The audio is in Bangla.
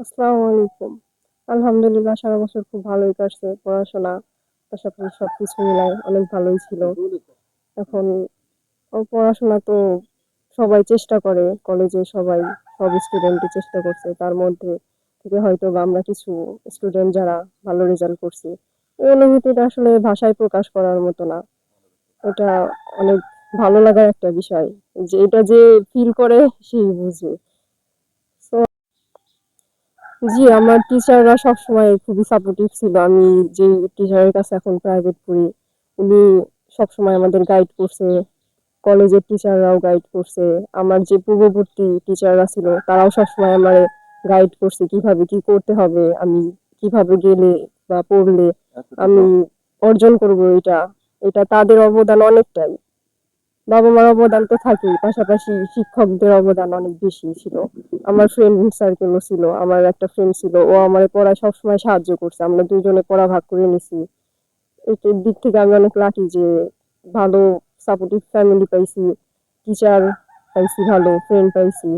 আসসালামু আলাইকুম। আলহামদুলিল্লাহ, সারা বছর খুব ভালোই কাটছে পড়াশোনা। পাশাপাশি সবকিছু মিলাই অনেক ভালোই ছিল। এখন পড়াশোনা তো সবাই চেষ্টা করে, কলেজে সবাই, সব স্টুডেন্টই চেষ্টা করছে। তার মধ্যে থেকে হয়তো বা আমরা কিছু স্টুডেন্ট যারা ভালো রেজাল্ট করছি, এই অনুভূতিটা আসলে ভাষায় প্রকাশ করার মতো না। এটা অনেক ভালো লাগার একটা বিষয়। যে এটা যে ফিল করে, সেই বুঝে জি আমার টিচাররা সবসময় খুবই সাপোর্টিভ ছিল। আমি যে টিচারের কাছে এখন প্রাইভেট পড়ি উনি সবসময় আমাদের গাইড করছে। কলেজের টিচাররাও গাইড করছে। আমার যে পূর্ববর্তী টিচাররা ছিল তারাও সবসময় আমার গাইড করছে কীভাবে কি করতে হবে আমি কীভাবে গেলে বা পড়লে আমি অর্জন করব এটা। এটা তাদের অবদান অনেকটাই। বাবা মার অবদান তো থাকেই, পাশাপাশি শিক্ষকদের অবদান অনেক বেশি ছিল। আমার ফ্রেন্ড সার্কেলও ছিল, আমার একটা ফ্রেন্ড ছিল, ও আমার পড়ায় সবসময় সাহায্য করছে, আমরা দুজনে পড়া ভাগ করে নিছি। এটির দিক থেকে আমি অনেক লাকি যে ভালো সাপোর্টিভ ফ্যামিলি পাইছি টিচার পাইছি, ভালো ফ্রেন্ড পাইছি।